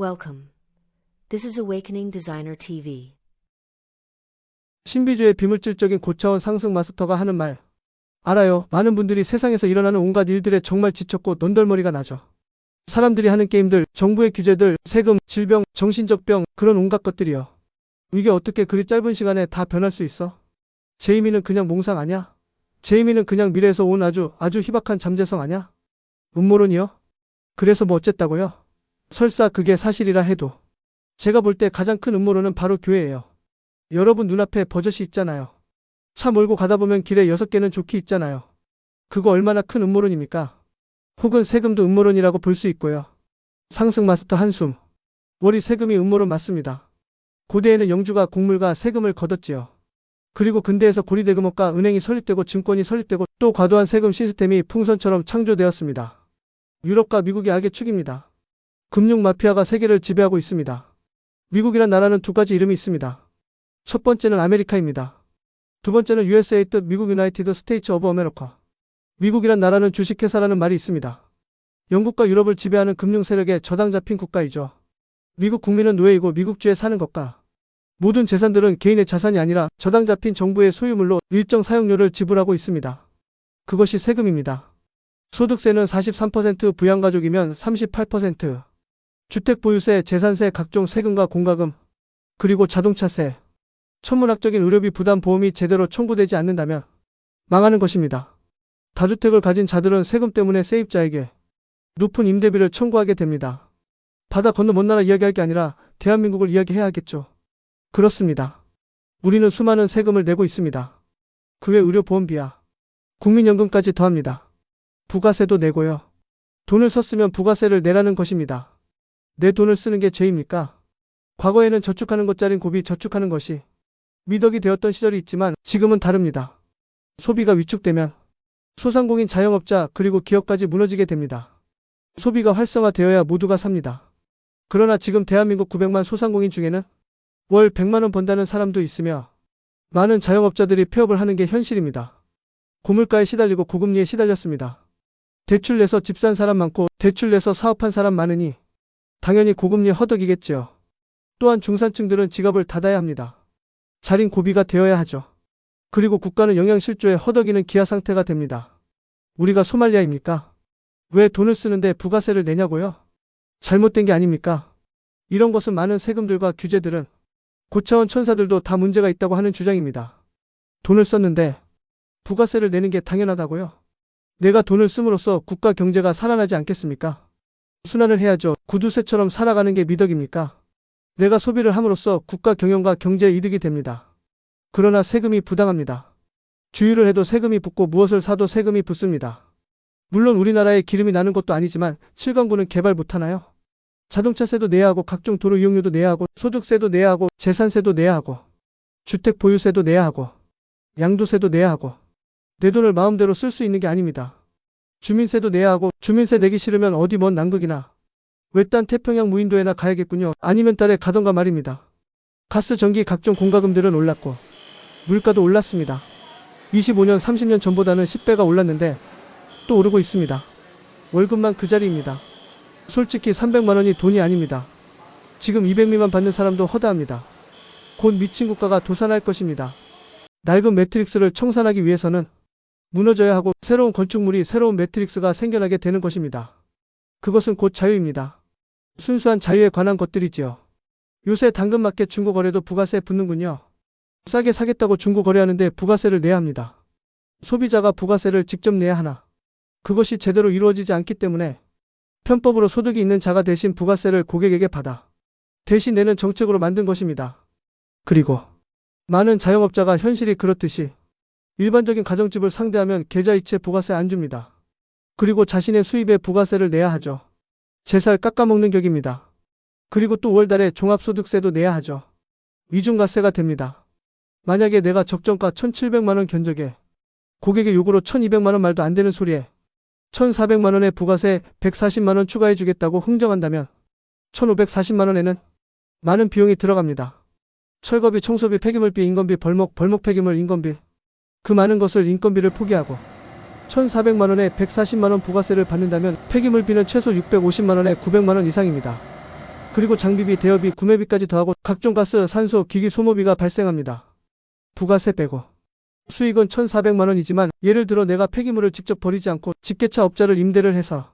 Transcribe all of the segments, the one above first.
Welcome. This is Awakening Designer TV. 신비주의 비물질적인 고차원 상승 마스터가 하는 말. 알아요. 많은 분들이 세상에서 일어나는 온갖 일들에 정말 지쳤고 논덜머리가 나죠. 사람들이 하는 게임들, 정부의 규제들, 세금, 질병, 정신적 병, 그런 온갖 것들이요. 이게 어떻게 그리 짧은 시간에 다 변할 수 있어? 제이미는 그냥 몽상 아냐? 제이미는 그냥 미래에서 온 아주 아주 희박한 잠재성 아냐? 음모론이요? 그래서 뭐 어쨌다고요? 설사 그게 사실이라 해도 제가 볼 때 가장 큰 음모론은 바로 교회예요. 여러분 눈앞에 버젓이 있잖아요. 차 몰고 가다 보면 길에 여섯 개는 좋게 있잖아요. 그거 얼마나 큰 음모론입니까? 혹은 세금도 음모론이라고 볼 수 있고요. 상승 마스터 한숨. 월이 세금이 음모론 맞습니다. 고대에는 영주가 곡물과 세금을 걷었지요. 그리고 근대에서 고리대금업과 은행이 설립되고 증권이 설립되고 또 과도한 세금 시스템이 풍선처럼 창조되었습니다. 유럽과 미국이 악의 축입니다. 금융 마피아가 세계를 지배하고 있습니다. 미국이란 나라는 두 가지 이름이 있습니다. 첫 번째는 아메리카입니다. 두 번째는 USA 뜻 미국 유나이티드 스테이츠 오브 아메리카. 미국이란 나라는 주식회사라는 말이 있습니다. 영국과 유럽을 지배하는 금융 세력의 저당 잡힌 국가이죠. 미국 국민은 노예이고 미국주에 사는 것과 모든 재산들은 개인의 자산이 아니라 저당 잡힌 정부의 소유물로 일정 사용료를 지불하고 있습니다. 그것이 세금입니다. 소득세는 43% 부양가족이면 38%, 주택 보유세, 재산세, 각종 세금과 공과금, 그리고 자동차세, 천문학적인 의료비 부담 보험이 제대로 청구되지 않는다면 망하는 것입니다. 다주택을 가진 자들은 세금 때문에 세입자에게 높은 임대비를 청구하게 됩니다. 바다 건너 먼 나라 이야기할 게 아니라 대한민국을 이야기해야겠죠. 그렇습니다. 우리는 수많은 세금을 내고 있습니다. 그 외 의료보험비야. 국민연금까지 더합니다. 부가세도 내고요. 돈을 썼으면 부가세를 내라는 것입니다. 내 돈을 쓰는 게 죄입니까? 과거에는 저축하는 것짜린 고비 저축하는 것이 미덕이 되었던 시절이 있지만 지금은 다릅니다. 소비가 위축되면 소상공인 자영업자 그리고 기업까지 무너지게 됩니다. 소비가 활성화되어야 모두가 삽니다. 그러나 지금 대한민국 900만 소상공인 중에는 월 100만 원 번다는 사람도 있으며 많은 자영업자들이 폐업을 하는 게 현실입니다. 고물가에 시달리고 고금리에 시달렸습니다. 대출 내서 집 산 사람 많고 대출 내서 사업한 사람 많으니 당연히 고금리 허덕이겠지요. 또한 중산층들은 지갑을 닫아야 합니다. 자린 고비가 되어야 하죠. 그리고 국가는 영양실조에 허덕이는 기아 상태가 됩니다. 우리가 소말리아입니까? 왜 돈을 쓰는데 부가세를 내냐고요? 잘못된 게 아닙니까? 이런 것은 많은 세금들과 규제들은 고차원 천사들도 다 문제가 있다고 하는 주장입니다. 돈을 썼는데 부가세를 내는 게 당연하다고요? 내가 돈을 씀으로써 국가 경제가 살아나지 않겠습니까? 순환을 해야죠. 구두쇠처럼 살아가는 게 미덕입니까? 내가 소비를 함으로써 국가 경영과 경제 이득이 됩니다. 그러나 세금이 부당합니다. 주유를 해도 세금이 붙고 무엇을 사도 세금이 붙습니다. 물론 우리나라에 기름이 나는 것도 아니지만 7강구는 개발 못하나요? 자동차세도 내야 하고 각종 도로 이용료도 내야 하고 소득세도 내야 하고 재산세도 내야 하고 주택 보유세도 내야 하고 양도세도 내야 하고 내 돈을 마음대로 쓸 수 있는 게 아닙니다. 주민세도 내야 하고 주민세 내기 싫으면 어디 먼 남극이나 외딴 태평양 무인도에나 가야겠군요. 아니면 딸에 가던가 말입니다. 가스, 전기, 각종 공과금들은 올랐고 물가도 올랐습니다. 25년, 30년 전보다는 10배가 올랐는데 또 오르고 있습니다. 월급만 그 자리입니다. 솔직히 300만 원이 돈이 아닙니다. 지금 200미만 받는 사람도 허다합니다. 곧 미친 국가가 도산할 것입니다. 낡은 매트릭스를 청산하기 위해서는 무너져야 하고 새로운 건축물이 새로운 매트릭스가 생겨나게 되는 것입니다. 그것은 곧 자유입니다. 순수한 자유에 관한 것들이지요. 요새 당근마켓 중고거래도 부가세 붙는군요. 싸게 사겠다고 중고거래하는데 부가세를 내야 합니다. 소비자가 부가세를 직접 내야 하나. 그것이 제대로 이루어지지 않기 때문에 편법으로 소득이 있는 자가 대신 부가세를 고객에게 받아 대신 내는 정책으로 만든 것입니다. 그리고 많은 자영업자가 현실이 그렇듯이 일반적인 가정집을 상대하면 계좌이체 부가세 안 줍니다. 그리고 자신의 수입에 부가세를 내야 하죠. 제살 깎아먹는 격입니다. 그리고 또 5월달에 종합소득세도 내야 하죠. 이중과세가 됩니다. 만약에 내가 적정가 1,700만원 견적에 고객의 요구로 1,200만원 말도 안 되는 소리에 1,400만원의 부가세 140만원 추가해 주겠다고 흥정한다면 1,540만원에는 많은 비용이 들어갑니다. 철거비, 청소비, 폐기물비, 인건비, 벌목, 벌목 폐기물, 인건비 그 많은 것을 인건비를 포기하고 1,400만원에 140만원 부가세를 받는다면 폐기물비는 최소 650만원에 900만원 이상입니다. 그리고 장비비, 대여비, 구매비까지 더하고 각종 가스, 산소, 기기 소모비가 발생합니다. 부가세 빼고. 수익은 1,400만 원이지만 예를 들어 내가 폐기물을 직접 버리지 않고 집게차 업자를 임대를 해서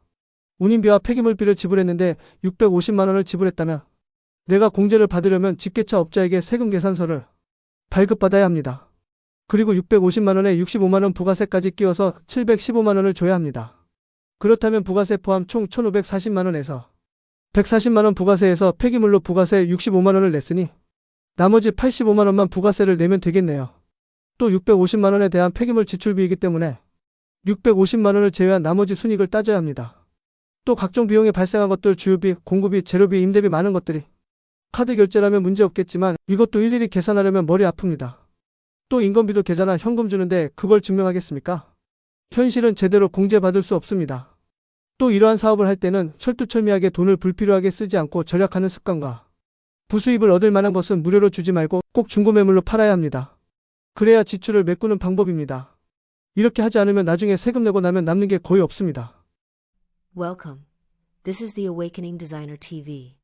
운임비와 폐기물비를 지불했는데 650만 원을 지불했다면 내가 공제를 받으려면 집게차 업자에게 세금 계산서를 발급받아야 합니다. 그리고 650만 원에 65만 원 부가세까지 끼워서 715만 원을 줘야 합니다. 그렇다면 부가세 포함 총 1,540만 원에서 140만 원 부가세에서 폐기물로 부가세 65만 원을 냈으니 나머지 85만 원만 부가세를 내면 되겠네요. 또 650만 원에 대한 폐기물 지출비이기 때문에 650만 원을 제외한 나머지 순익을 따져야 합니다. 또 각종 비용에 발생한 것들 주유비, 공구비, 재료비, 임대비 많은 것들이 카드 결제라면 문제 없겠지만 이것도 일일이 계산하려면 머리 아픕니다. 또 인건비도 계좌나 현금 주는데 그걸 증명하겠습니까? 현실은 제대로 공제받을 수 없습니다. 또 이러한 사업을 할 때는 철두철미하게 돈을 불필요하게 쓰지 않고 절약하는 습관과 부수입을 얻을 만한 것은 무료로 주지 말고 꼭 중고 매물로 팔아야 합니다. 그래야 지출을 메꾸는 방법입니다. 이렇게 하지 않으면 나중에 세금 내고 나면 남는 게 거의 없습니다. Welcome. This is the Awakening Designer TV.